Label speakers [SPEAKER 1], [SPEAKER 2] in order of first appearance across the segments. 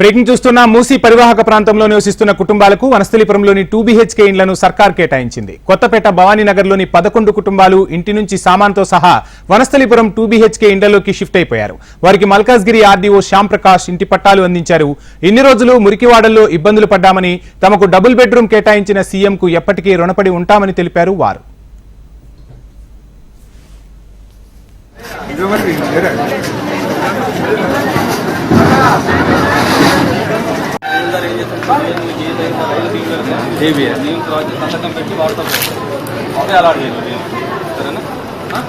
[SPEAKER 1] Breaking చూస్తున్న మూసీ పరివాహక ప్రాంతంలో నివసిస్తున్న కుటుంబాలకు వనస్థలిపురంలోని టూ బీహెచ్కే ఇండ్లను సర్కార్ కేటాయించింది. కొత్తపేట భవానీనగర్లోని పదకొండు కుటుంబాలు ఇంటి నుంచి సామాన్తో సహా వనస్థలిపురం టూ బీహెచ్కే ఇండ్లలోకి షిఫ్ట్ అయిపోయారు. వారికి మల్కాజ్గిరి ఆర్డీఓ శ్యామ్ ప్రకాష్ ఇంటి పట్టాలు అందించారు. ఇన్ని రోజులు మురికివాడల్లో ఇబ్బందులు పడ్డామని తమకు డబుల్ బెడ్రూమ్ కేటాయించిన సీఎంకు ఎప్పటికీ రుణపడి ఉంటామని తెలిపారు వారు.
[SPEAKER 2] ఏబిఎస్ నేను తర్వాత సంతకం పెట్టి వాడతాం అదే అలా చేయాలి సరేనా ఆ?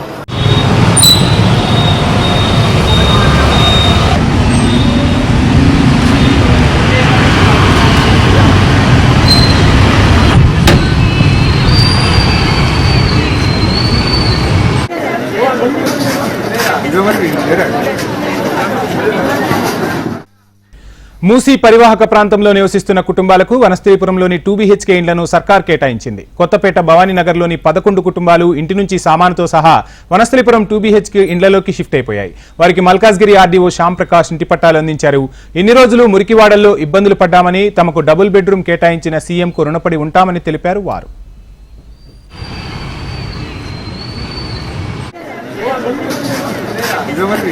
[SPEAKER 1] మూసీ పరివాహక ప్రాంతంలో నివసిస్తున్న కుటుంబాలకు వనస్థిరిపురంలోని టూ బీహెచ్కే ఇండ్లను సర్కార్ కేటాయించింది. కొత్తపేట భవానీనగర్లోని పదకొండు కుటుంబాలు ఇంటి నుంచి సామానుతో సహా వనస్థలిపురం టూ బీహెచ్కే ఇండ్లలోకి షిఫ్ట్ అయిపోయాయి. వారికి మల్కాజ్గిరి ఆర్డీఓ శ్యామ్ ప్రకాష్ ఇంటి పట్టాలు అందించారు. ఇన్ని రోజులు మురికివాడల్లో ఇబ్బందులు పడ్డామని తమకు డబుల్ బెడ్రూమ్ కేటాయించిన సీఎంకు రుణపడి ఉంటామని తెలిపారు వారు.
[SPEAKER 3] ఇదొకటి